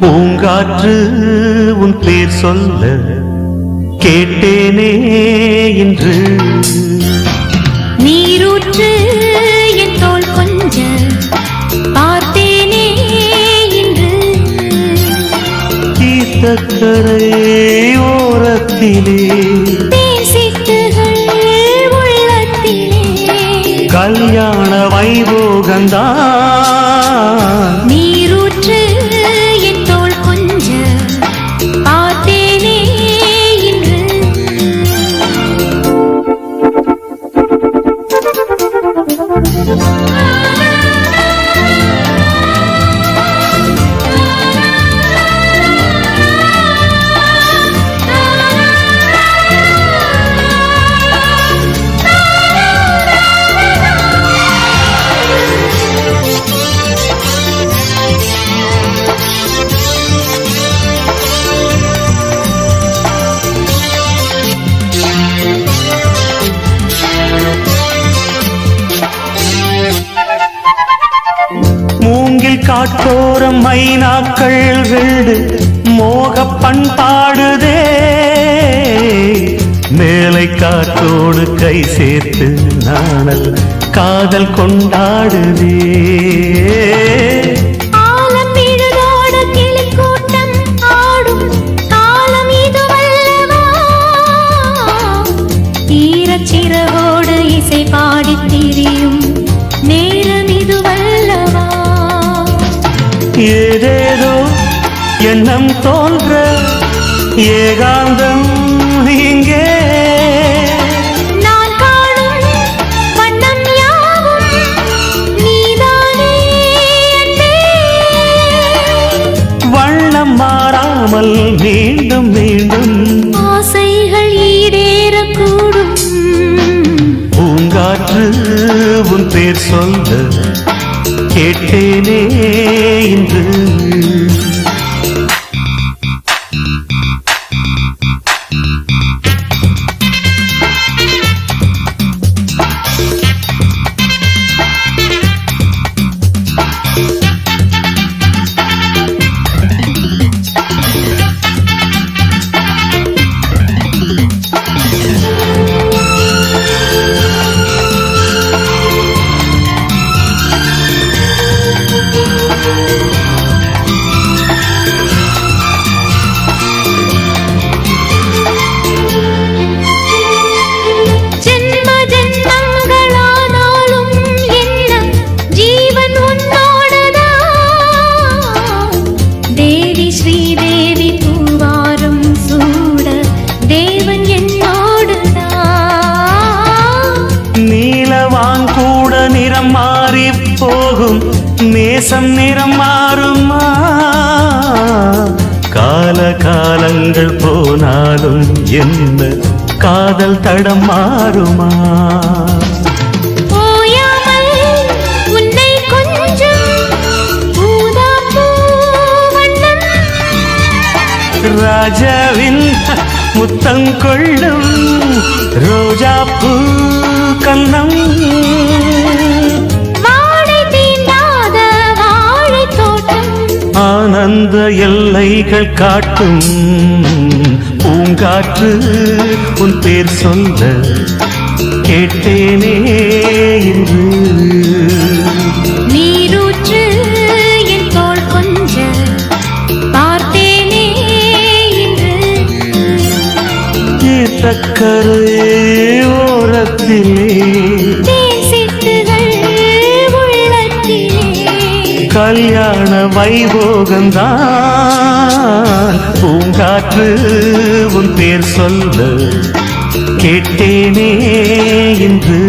பூங்காற்று உன் பேர் சொல்ல கேட்டேனே இன்று. நீரூற்று என் தோள் கொஞ்ச பார்த்தேனே இன்று. தீர்த்தக்கரை ஓரத்திலே கல்யாண வைபோகந்தான். காட்டோரம் மைனாக்கள் வெள்ளு மோக பண்பாடுதே. மேலை காற்றோடு கை சேர்த்து நாணல் காதல் கொண்டாடுதே. ஆலம் இசை பாடி ஏதேதோ எண்ணம் தோன்ற ஏகாந்தம் இங்கே. வண்ணம் மாறாமல் மீண்டும் மீண்டும் ஆசைகள் ஈடேறக்கூடும் பூங்காற்று உன் பேர் சொல்ல கேட்டேனே இன்று. நிறம் மாறி போகும். நேசம் நிறம் மாறுமா? கால காலங்கள் போனாலும் என்ன காதல் தடம் மாறுமா? ராஜாவின் முத்தம் கொள்ளும் ரோஜா பூ ஆனந்த எல்லைகள் காட்டும் பூங்காற்று உன் பேர் சொல்ல கேட்டேனே இன்று. நீரூற்று என் தோள் கொஞ்ச பார்த்தேனே இன்று. தக்கரை கல்யாண வைபோகந்தான் பூங்காற்று உன் பேர் சொல்ல கேட்டேனே இன்று.